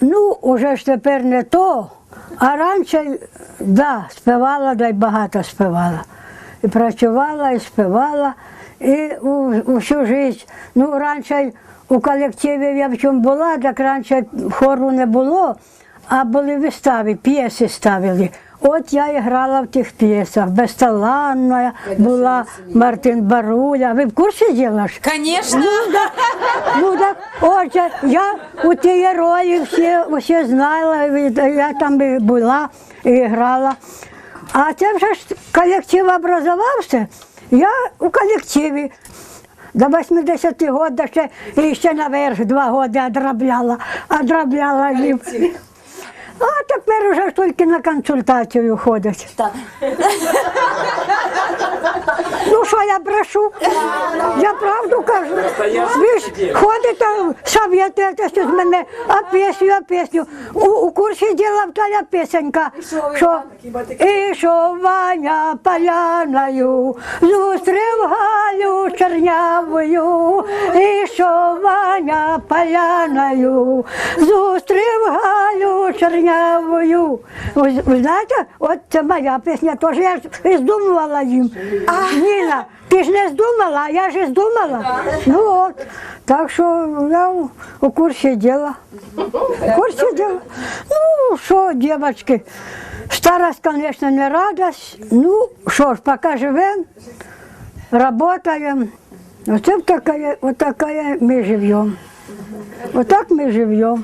Ну, уже ж тепер не то. А раніше, да, співала, да й багато співала. І працювала, і співала, і всю життя. Ну, раніше у колективі я в чому була, так раніше хору не було, а були вистави, п'єси ставили. От я і грала в тих п'єсах. Безталанна була Мартин Баруля. Ви в курсі діла ж? Конечно. Ну так, отже, я у тій ролі всі, всі знала, я там і була і грала. А це вже ж колектив образувався, я у колективі. До 80 років ще, і ще наверх два роки одробляла, одробляла їм. А тепер вже тільки на консультацію ходять. Так. Ну що я брешу? Я правду кажу. Ви ж ходите, совєтуєтеся з мене, а пісню, а пісню. У, у курсі діла та пісенька. Що? І що Ваня поляною зустрів Галю чернявою. І що Ваня поляною зустрів Галю чернявою. Ви, ви знаєте, от це моя пісня, теж я ж і здумувала їм. А Ніна, ти ж не здумала, а я ж і здумала. Ну от. Так що я у- курсі діла. У курсі діла. Ну, що, дівчатки, старость, звісно, не радость. Ну, що ж, поки живемо, працюємо. Оце таке, отаке ми живемо. Отак ми живемо.